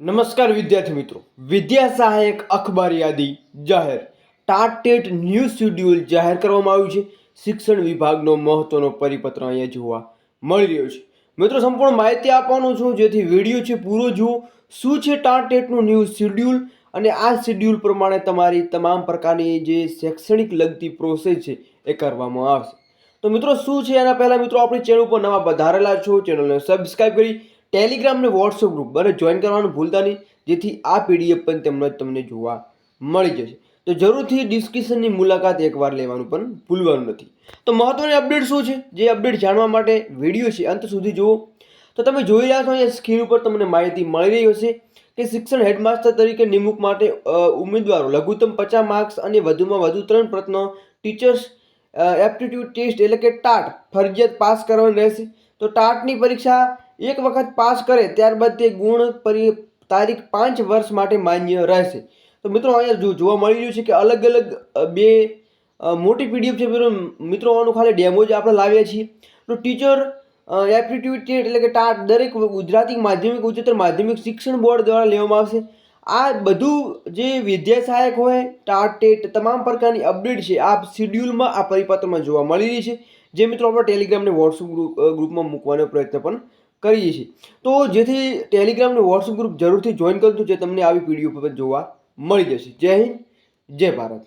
નમસ્કાર વિદ્યાર્થી મિત્રો. વિદ્યા સહાયક અખબાર યાદી જાહેર. ટાટ ટેટ ન્યૂઝ શેડ્યુલ જાહેર કરવામાં આવ્યું છે. શિક્ષણ વિભાગનો મહત્વનો પરિપત્ર અહીંયા જોવા મળી રહ્યો છે. મિત્રો, સંપૂર્ણ માહિતી આપવાનો છું. જેથી વીડિયો છે પૂરો જુઓ. શું છે ટાટ ટેટનું ન્યૂઝ શેડ્યુલ? અને આ શેડ્યુલ પ્રમાણે તમારી તમામ પ્રકારની જે શૈક્ષણિક લગતી પ્રોસેસ છે એ કરવામાં આવશે. તો મિત્રો, શું છે? એના પહેલાં મિત્રો, આપણી ચેનલ ઉપર નવા વધારેલા છો. ચેનલને સબસ્ક્રાઈબ કરી ટેલિગ્રામ અને વોટ્સઅપ ગ્રુપ બને જોઈન કરવાનું ભૂલતા નહીં. જેથી આ પીડીએફ પણ તમને તમને જોવા મળી જશે. તો જરૂરથી ડિસ્કશનની મુલાકાત એકવાર લેવાનું પણ ભૂલવાનું નથી. તો મહત્ત્વની અપડેટ શું છે? જે અપડેટ જાણવા માટે વીડિયો છે. અંત સુધી જુઓ. તો તમે જોઈ રહ્યા છો અહીંયા સ્ક્રીન ઉપર તમને માહિતી મળી રહી હશે કે શિક્ષણ હેડમાસ્ટર તરીકે નિમણૂક માટે ઉમેદવારો લઘુત્તમ પચાસ માર્ક્સ અને વધુમાં વધુ ત્રણ પ્રશ્નો ટીચર્સ એપ્ટિટ્યૂડ ટેસ્ટ એટલે કે ટાટ ફરજિયાત પાસ કરવાની રહેશે. તો ટાટની પરીક્ષા એક વખત પાસ કરે, ત્યારબાદ તે ગુણ પરી, તારીખ પાંચ વર્ષ માટે માન્ય રહેશે. તો મિત્રો, અહીંયા જો જોવા મળી રહ્યું છે કે અલગ અલગ બે મોટી પીડીએફ છે, મિત્રો. આનું ખાલી ડેમો જ આપણે લાવ્યા છીએ. તો ટીચર એપ્ટિટ્યૂડ ટેટ એટલે કે ટાટ દરેક ગુજરાતી માધ્યમિક, ઉચ્ચતર માધ્યમિક શિક્ષણ બોર્ડ દ્વારા લેવામાં આવશે. આ બધું જે વિદ્યા સહાયક હોય, ટાટ, ટેટ, તમામ પ્રકારની અપડેટ છે આ શિડ્યુલમાં, આ પરિપત્રમાં જોવા મળી રહી છે. જે મિત્રો, આપણે ટેલિગ્રામને વોટ્સઅપ ગ્રુપ ગ્રુપમાં મૂકવાનો પ્રયત્ન પણ કરીએ છીએ. તો જેથી ટેલિગ્રામ અને વોટ્સઅપ ગ્રુપ જરૂરથી જોઈન કરજો જે તમને આવી પીડીઓ પર જોવા મળી જશે. જય હિન્દ, જય ભારત.